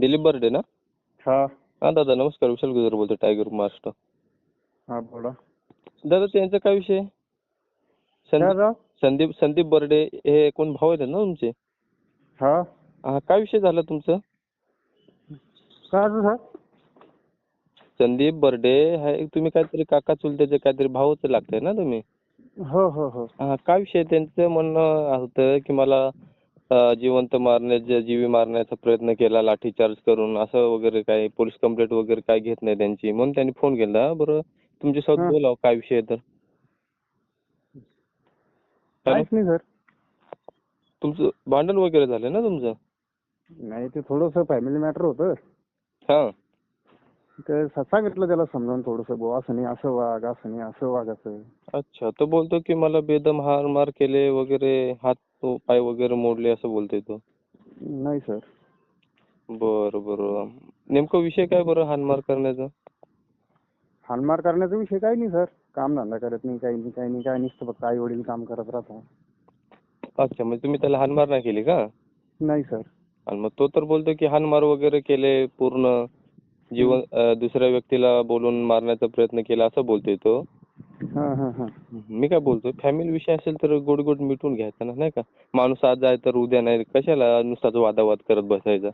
दिलीप बर्डे ना? हा. हा दादा नमस्कार. विशाल गुजर बोलतो टायगर महाराष्ट्र हा बोला. दादा त्यांचा काय विषय? संदीप? संदीप संदीप बर्डे हे कोण भाऊ आहेत ना तुमचे? हा. हा काय विषय झाला तुमचं? काय झालं? सर संदीप बर्डे हे तुम्ही काहीतरी काका चुलत्याचे काहीतरी भाऊच लागताय ना तुम्ही? हो हो हो. हा काय विषय त्यांचं? म्हणणं होतं की मला जिवंत मारण्याचा जीवी मारण्याचा प्रयत्न केला लाठीचार्ज करून असं वगैरे काय पोलीस कंप्लेंट वगैरे काय घेत नाही त्यांची म्हणून त्यांनी फोन केला. बरं. तुमच्यासोबत. बोलावं काय विषय तर. काहीच नाही सर. तुमचं भांडण वगैरे झालं ना तुमचं? नाही ते थोडंसं फॅमिली मॅटर होतं. हा. सांगितलं त्याला समजावून थोडंसं बुवा असं नाही असं वाग असं नाही असं वागायचं अच्छा तो बोलतो की मला बेदम हार मार केले वगैरे हात तो पाय वगैरे मोडले असं बोलतोय तो? नाही सर बरं बरं. नेमकं विषय काय बरं हानमार करण्याचा? हानमार करण्याचा विषय काही नाही सर काम धंदा करत नाही काही नाही काही नाही काय नुसतं फक्त आई वडील काम करत राहतात. अच्छा म्हणजे तुम्ही त्याला हानमार नाही केली का? नाही सर आणि मग तो तर बोलतो की हानमार वगैरे केले पूर्ण जीवन अं, दुसऱ्या व्यक्तीला बोलून मारण्याचा प्रयत्न केला असं बोलतोय तो? हा हा हा. मी काय बोलतोय फॅमिली विषय असेल तर गोड गोड मिटून घ्यायचा ना नाही का? माणूस आज आहे तर उद्या नाही कशाला नुसताच वादावाद करत बसायचा?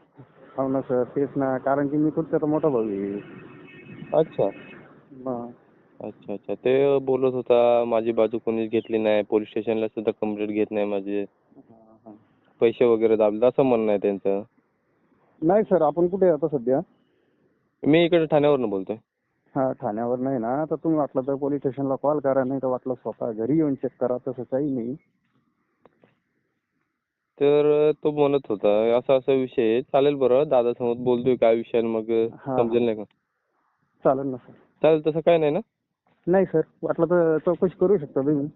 हो ना सर तेच ना कारण की मी तुमचा मोठा भाऊ आहे. अच्छा. मग अच्छा अच्छा. ते बोलत होता माझी बाजू कोणीच घेतली नाही पोलीस स्टेशनला सुद्धा कंप्लेंट घेत नाही माझे. हा, हा. पैसे वगैरे दाबले असं म्हणणं आहे त्यांचं. नाही सर आपण कुठे आहे आता सध्या? मी इकडे ठाण्यावरनं बोलतोय. हा ठाण्यावर नाही ना तर तुम्ही वाटलं तर पोलीस स्टेशनला कॉल करा नाही तर वाटलं स्वतः घरी येऊन चेक करा तसं काही नाही. तर तो म्हणत होता असा असा विषय आहे. चालेल बरं दादासमोर बोलतोय काय विषय मग हा. समजेल नाही का? चालेल ना सर. चालेल तसं काय नाही ना? नाही सर. वाटलं तर चौकशी करू शकता तुम्ही.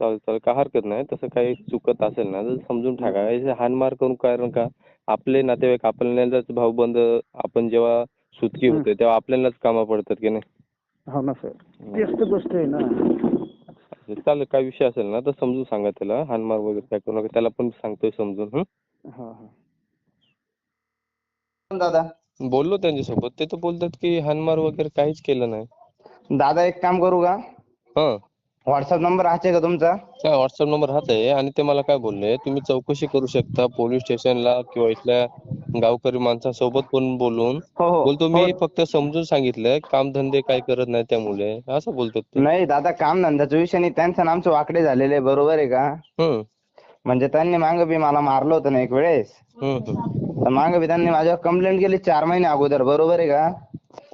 चालेल चालेल. काय हरकत नाही. तसं काही चुकत असेल ना तर समजून टाका. हानमार करून कारण का आपले नातेवाईक आपल्यालाच भाऊबंद आपण जेव्हा सुटकी. होते तेव्हा आपल्यालाच कामा पडतात की नाही? हो ना सर. तेच तर गोष्ट आहे ना. चालेल काय विषय असेल ना तर समजून सांगा त्याला. हानमार वगैरे काय करू नका त्याला पण सांगतोय समजून हं? हा हा. दादा. बोललो त्यांच्यासोबत ते तर बोलतात की हानमार वगैरे काहीच केलं नाही. दादा एक काम करू का? हा. व्हॉट्सअप नंबर हाच आहे का तुमचा? काय व्हॉट्सअप नंबर हाच आहे आणि ते मला काय बोलले तुम्ही चौकशी करू शकता पोलीस स्टेशनला किंवा इथल्या गावकरी माणसांसोबत पण बोलून हो हो. बोलतो मी हो. फक्त समजून सांगितलं कामधंदे काय करत नाही त्यामुळे. असं बोलतात ते. नाही दादा काम धंद्याचा विषय नाही. त्यांचं आणि आमचं वाकडे झालेले बरोबर आहे का? हम्म. म्हणजे त्यांनी मागं बी मला मारलं होतं ना एक वेळेस. हम्म. हम्म तर मागं बी त्यांनी माझ्यावर कंप्लेंट केली चार महिने अगोदर बरोबर आहे का?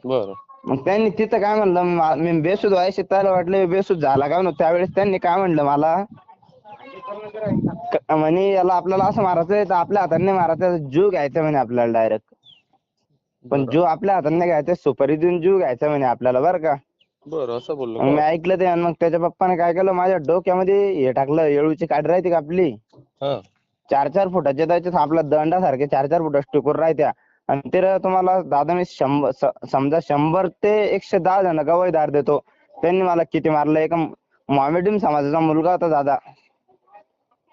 बरं. मग त्यांनी तिथं काय म्हणलं मा- मी बेसूद व्हायचे त्याला वाटलं मी बेसूद झाला का म्हणून. त्यावेळेस त्यांनी काय म्हणलं मला? क- म्हणे याला आपल्याला असं मारायचंय तर आपल्या हाताने नाही मारायचं जीव घ्यायचा म्हणे आपल्याला डायरेक्ट पण जीव आपल्या हाताने नाही घ्यायचा सुपारी देऊन जीव घ्यायचा म्हणे आपल्याला बरं का? बरं असं बोललो मग मी का? ऐकलं ते आणि मग त्याच्या पप्पाने काय केलं माझ्या डोक्यामध्ये हे टाकलं येळूची काडी राहते का आपली? हा. चार चार फुटाच्या त्याच्यात आपल्या दंडासारखे चार चार फुटा स्टिकर राहत्या. आणि ते र तुम्हाला दादा मी शंभर स- समजा शंभर ते एकशे दहा जण गवाईदार देतो. त्यांनी मला किती मारलं एक मोमेडियम समाजाचा मुलगा होता दादा.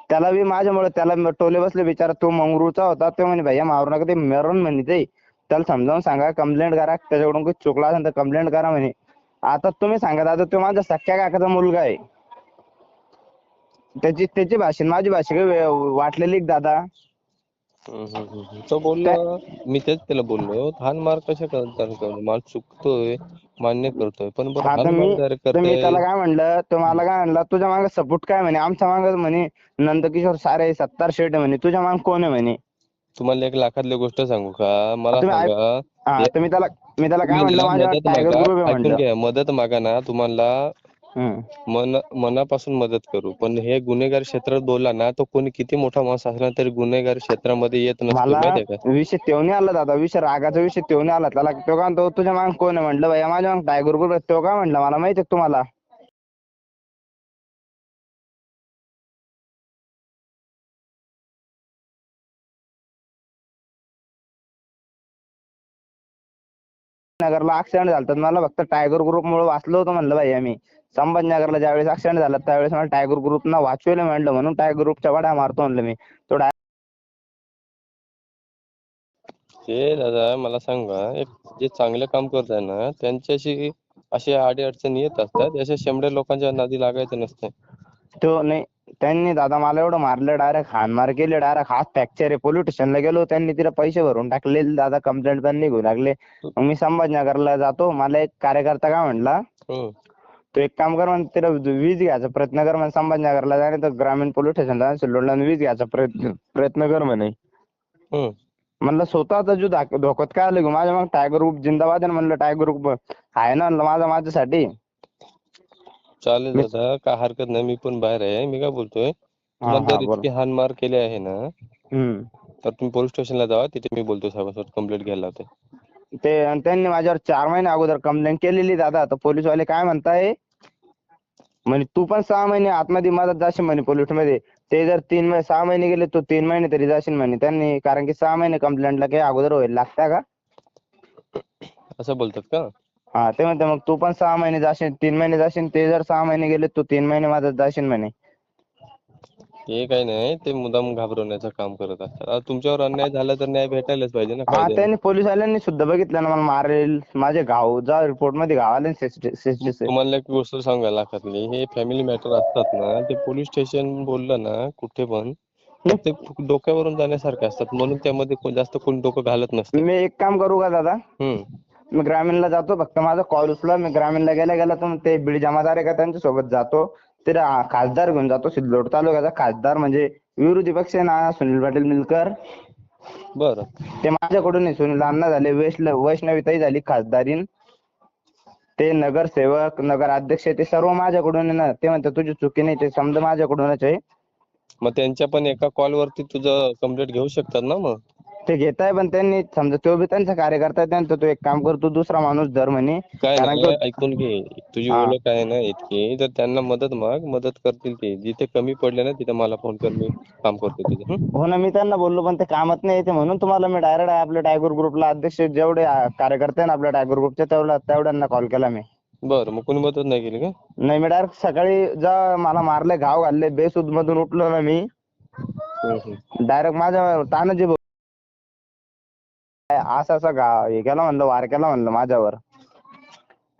त्याला बी माझ्यामुळे त्याला टोले बसले बिचारा तो मंगरूचा होता तो म्हणे भैया मारू नका ते मरून म्हणे ते. त्याला समजावून सांगा कंप्लेंट करा त्याच्याकडून काही चुकला असेल तर कंप्लेंट करा म्हणे. आता तुम्ही सांगा दादा तो माझा सख्या काकाचा मुलगा आहे. त्याची त्याची भाषा माझी भाषा वाटलेली दादा. तो बोललो मी तेच त्याला बोललो हानमार कशा करतात माणूस चुकतोय मान्य करतोय पण बरं त्याला काय म्हणलं तो मला काय म्हणला तुझ्या मागे सपोर्ट काय म्हणे? आमच्या मागे म्हणे नंदकिशोर सारे सत्तार शेट म्हणे तुझ्या मागे कोण आहे म्हणे? तुम्हाला एक लाखातली गोष्ट सांगू का? मला सांगा. मी त्याला मी त्याला काय म्हणलं मदत मागा ना तुम्हाला. मन मनापासून मदत करू. पण हे गुन्हेगार क्षेत्रात बोलला ना तो कोणी किती मोठा माणूस असला तरी गुन्हेगार क्षेत्रामध्ये येत नसतो मला माहितीये का? विषय तेव्हा नाही आला दादा विषय रागाचा विषय तेव्हा नाही आला. त्याला तो काय म्हणतो तुझ्या मागे कोण आहे? म्हणलं भैया माझ्या मागे टायगर ग्रुप आहे? तो काय म्हणला मला माहिती आहे तुम्हाला? नगरला ऍक्सिडेंट झाला मला फक्त टायगर ग्रुप मुळे वाचलो होतो म्हणलं भैया मी संभाजीनगरला ज्यावेळेस ऍक्सिडेंट झाला त्यावेळेस मला टायगर ग्रुप ना वाचवलं म्हणलं म्हणून टायगर ग्रुपच्या वाड्या मारतो म्हणलं मी. तो ते दादा मला सांगा एक जे चांगलं काम करत आहे ना त्यांच्याशी अशी अडी अडचणी येत असतात. अशा शंभर लोकांच्या नादी लागायचं नसतं तो नाही त्यांनी दादा मला एवढं मारलं डायरेक्ट हाणमार केली डायरेक्ट हात फ्रॅक्चर आहे. पोलीस स्टेशनला गेलो त्यांनी तिला पैसे भरून टाकले. दादा कंप्लेंट पण निघू लागले. मग मी संभाजीनगरला जातो. मला एक कार्यकर्ता काय म्हणला. तू एक काम कर म्हण तिला वीज घ्यायचा प्रयत्न कर म्हणे संभाजीनगरला जाणे तर ग्रामीण पोलीस स्टेशनला सिल्लोडला वीज घ्यायचा प्रयत्न प्रयत्न कर म्हणे. म्हणलं स्वतःचा धाक- धोक्यात काय आलं माझ्या मग टायगर ग्रुप जिंदाबाद म्हणलं टायगर ग्रुप आहे ना? म्हणलं माझा माझ्यासाठी. चालेल दादा काय हरकत नाही मी पण बाहेर आहे. मी काय बोलतोय हा, तुम्हाला जर. इतकी हानमार केली आहे ना हम्म. तर तुम्ही पोलीस स्टेशनला जावा तिथे मी बोलतो साहेबांसोबत कंप्लेंट घ्यायला लावते. ते आणि त्यांनी माझ्यावर चार महिने अगोदर कंप्लेंट केलेली दादा तर पोलीसवाले काय म्हणताय? म्हणे तू पण सहा महिने आतमध्ये मदत जाशील म्हणे पोलीसमध्ये. ते जर तीन महिने सहा महिने गेले तू तीन महिने तरी जाशील म्हणे त्यांनी. कारण की सहा महिने कंप्लेंटला काही अगोदर व्हायला लागत्या का? असं बोलतात का? हा ते म्हणते मग तू पण सहा महिने जाशील तीन महिने जाशील ते जर सहा महिने गेले तू तीन महिने मदत जाशील म्हणे. ते काही नाही ते मुदाम घाबरवण्याचं काम करत असतात. आता तुमच्यावर अन्याय झाला तर न्याय भेटायलाच पाहिजे ना हा कायद्याने. त्यांनी पोलीसवाल्यांनी सुद्धा बघितलं ना मला मारेल माझे घाव जा रिपोर्टमध्ये घाव आले ना तुम्हाला एक गोष्ट सांगायला लाखातली हे फॅमिली मॅटर असतात ना ते पोलीस स्टेशन बोललं ना कुठे पण तर ते डोक्यावरून जाण्यासारखे असतात म्हणून त्यामध्ये जास्त कोणी डोकं घालत नसतं. मी एक काम करू का दादा? हम्म. मी ग्रामीणला जातो फक्त माझा कॉल उचला मी ग्रामीणला गेल्या गेला तर मग ते बीड जमादार आहे का त्यांच्यासोबत जातो. ते रा- खासदार घेऊन जातो सिल्लोड तालुक्याचा खासदार म्हणजे विरोधी पक्ष आहे ना सुनील पाटील मिलकर बरं. ते माझ्याकडून आहे सुनील अण्णा झाले वैष्णव वैष्णवीताई झाली खासदारीन. ते नगरसेवक नगर अध्यक्ष ते सर्व माझ्याकडून आहे ना ते म्हणतात तुझी चुकी नाही ते समजा माझ्याकडूनच आहे. मग त्यांच्या पण एका कॉल वरती तुझं कंप्लेंट घेऊ शकतात ना मग? ते घेताय पण त्यांनी समजा तो बी त्यांचा कार्यकर्ता आहे त्यांचा तो एक काम करतो दुसरा माणूस धर म्हणे काय कारण नाही की- ऐकून घे तुझी हा. ओळख आहे ना इतकी तर त्यांना मदत माग मदत करतील ते जिथे कमी पडले ना तिथे मला फोन कर मी काम करतो तुझं हं? हो ना मी त्यांना बोललो पण ते कामात नाही येते म्हणून तुम्हाला मी डायरेक्ट आपल्या टायगर ग्रुपला अध्यक्ष जेवढे आ, कार्यकर्ते आहे ना आपल्या टायगर ग्रुपचे तेवढ्या तेवढ्यांना कॉल केला मी बरं मग कोणी मदत नाही केली का नाही मी डायरेक्ट सकाळी जा मला मारले घाव घालले बेसूद मधून उठलो ना मी. डायरेक्ट माझ्या तानाजी असं असा असा गा हे केला म्हणलं वार केला म्हणलं माझ्यावर.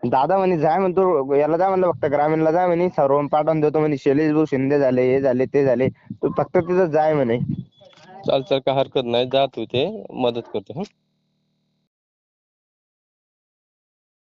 दादा म्हणे जाय म्हणतो याला जाय म्हणलं फक्त ग्रामीणला जाय म्हणे सर्व पाठवून देतो म्हणे शैलेश भाऊ शिंदे झाले हे झाले ते झाले. तू फक्त तिथं जाय म्हणे. चाल चाल काय हरकत नाही जा तू ते मदत करतो हं.